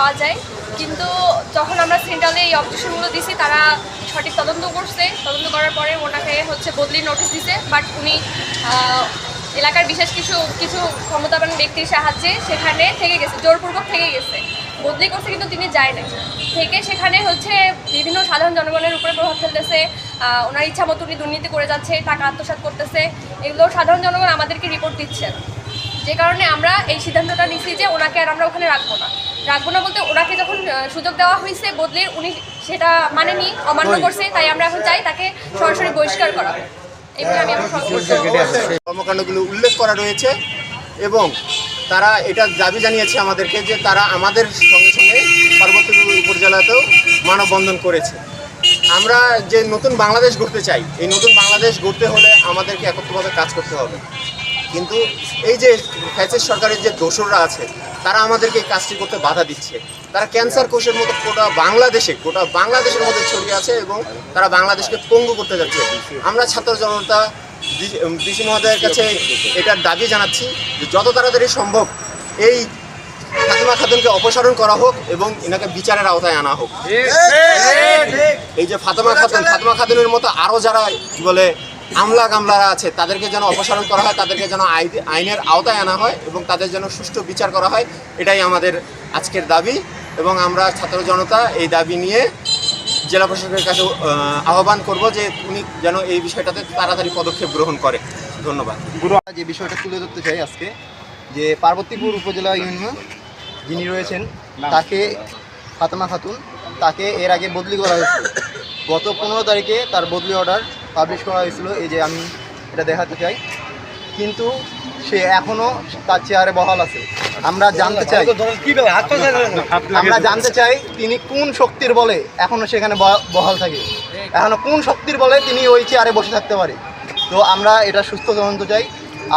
পাওয়া যায়। কিন্তু যখন আমরা সেন্ট্রালে এই অবজেকশনগুলো দিছি, তারা সঠিক তদন্ত করছে। তদন্ত করার পরে ওনাকে হচ্ছে বদলির নোটিশ দিছে। বাট উনি এলাকার বিশেষ কিছু কিছু ক্ষমতাবান ব্যক্তির সাহায্যে সেখানে থেকে গেছে, জোরপূর্বক থেকে গেছে। বদলি করছে কিন্তু তিনি যায় নাই। থেকে সেখানে হচ্ছে বিভিন্ন সাধারণ জনগণের উপরে প্রভাব ফেলতেছে। ওনার ইচ্ছা মতো উনি দুর্নীতি করে যাচ্ছে, টাকা আত্মসাৎ করতেছে। এগুলো সাধারণ জনগণ আমাদেরকে রিপোর্ট দিচ্ছেন। যে কারণে আমরা এই সিদ্ধান্তটা নিচ্ছি যে ওনাকে আর আমরা ওখানে রাখব না। রাখব না বলতে ওনাকে যখন সুযোগ দেওয়া হয়েছে বদলির উনি সেটা মানেনি অমান্য করছে তাই আমরা এখন চাই তাকে সরাসরি বহিষ্কার করা। কর্মকাণ্ডগুলো উল্লেখ করা রয়েছে এবং তারা এটা দাবি জানিয়েছে আমাদেরকে যে তারা আমাদের সঙ্গে সঙ্গে পার্বতীপুর উপজেলাতেও মানববন্ধন করেছে। আমরা যে নতুন বাংলাদেশ গড়তে চাই এই নতুন বাংলাদেশ গড়তে হলে আমাদেরকে একত্রভাবে কাজ করতে হবে। কিন্তু এই যে ফ্যাসিস্ট সরকারের যে দোসররা আছে তারা আমাদেরকে এই কাজটি করতে বাধা দিচ্ছে। তারা ক্যান্সার কোষের মতো গোটা বাংলাদেশে গোটা বাংলাদেশের মধ্যে ছড়িয়ে আছে এবং তারা বাংলাদেশকে পঙ্গু করতে যাচ্ছে। আমরা ছাত্র জনতা ডিসি মহোদয়ের কাছে এটার দাবি জানাচ্ছি যে যত তাড়াতাড়ি সম্ভব এই ফাতেমা খাতুনকে অপসারণ করা হোক এবং এনাকে বিচারের আওতায় আনা হোক। এই যে ফাতেমা খাতুন ফাতেমা খাতুনের মতো আরও যারা কি বলে আমলা গামলারা আছে তাদেরকে যেন অপসারণ করা হয় তাদেরকে যেন আই- আইনের আওতায় আনা হয় এবং তাদের যেন সুষ্ঠু বিচার করা হয় এটাই আমাদের আজকের দাবি এবং আমরা ছাত্র জনতা এই দাবি নিয়ে জেলা প্রশাসকের কাছে আহ্বান করব যে উনি যেন এই বিষয়টাতে তাড়াতাড়ি পদক্ষেপ গ্রহণ করে। ধন্যবাদ। গুরু যে বিষয়টা তুলে ধরতে চাই আজকে যে পার্বতীপুর উপজেলা ইউনিয়ন যিনি রয়েছেন তাকে ফাতেমা খাতুন তাকে এর আগে বদলি করা হয়েছিল গত পনেরো তারিখে তার বদলি অর্ডার পাবলিশ করা হয়েছিল এই যে আমি এটা দেখাতে চাই। কিন্তু সে এখনও তার চেয়ারে বহাল আছে। আমরা জানতে চাই আমরা জানতে চাই তিনি কোন শক্তির বলে এখনও সেখানে বহাল থাকে। এখনও কোন শক্তির বলে তিনি ওই চেয়ারে বসে থাকতে পারে। তো আমরা এটা সুস্থ তদন্ত চাই।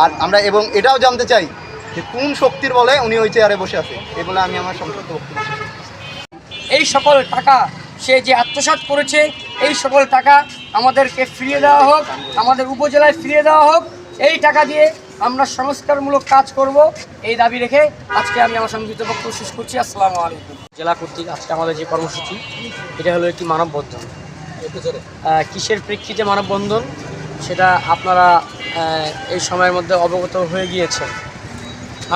আর আমরা এবং এটাও জানতে চাই যে কোন শক্তির বলে উনি ওই চেয়ারে বসে আছে। এ বলে আমি আমার সংক্ষিপ্ত বক্তব্য এই সকল টাকা সে যে আত্মসাৎ করেছে এই সকল টাকা আমাদেরকে ফিরিয়ে দেওয়া হোক, আমাদের উপজেলায় ফিরিয়ে দেওয়া হোক, এই টাকা দিয়ে আমরা সংস্কারমূলক কাজ করব, এই দাবি রেখে আজকে আমি আমার সংযুক্ত বক্তব্য শেষ করছি। আসসালামু আলাইকুম। জেলা কর্তৃক আজকে আমাদের যে কর্মসূচি, এটা হলো একটি মানববন্ধন। কিসের প্রেক্ষিতে মানববন্ধন? সেটা আপনারা এই সময়ের মধ্যে অবগত হয়ে গিয়েছেন।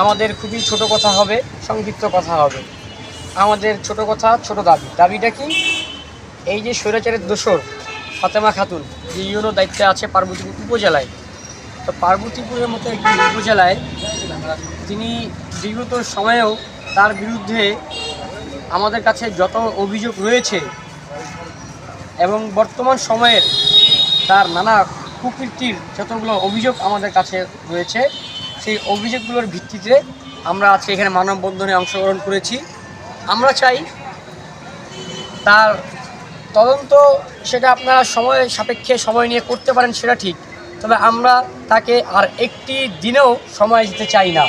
আমাদের খুবই ছোট কথা হবে, সংক্ষিপ্ত কথা হবে। আমাদের ছোট কথা, ছোট দাবি। দাবিটা কি? এই যে স্বৈরাচারের দোসর ফাতেমা খাতুন, যে ইউনো দায়িত্বে আছে পার্বতীপুর উপজেলায়। তো পার্বতীপুরের মতো একটি উপজেলায় তিনি বিগত সময়েও তার বিরুদ্ধে আমাদের কাছে যত অভিযোগ রয়েছে এবং বর্তমান সময়ের তার নানা কুকীর্তির যতগুলো অভিযোগ আমাদের কাছে রয়েছে, সেই অভিযোগগুলোর ভিত্তিতে আমরা আজকে এখানে মানববন্ধনে অংশগ্রহণ করেছি। আমরা চাই তার তদন্ত সেটা আপনারা সময় সাপেক্ষে সময় নিয়ে করতে পারেন, সেটা ঠিক। তবে আমরা তাকে আর একটি দিনেও সময় দিতে চাই না।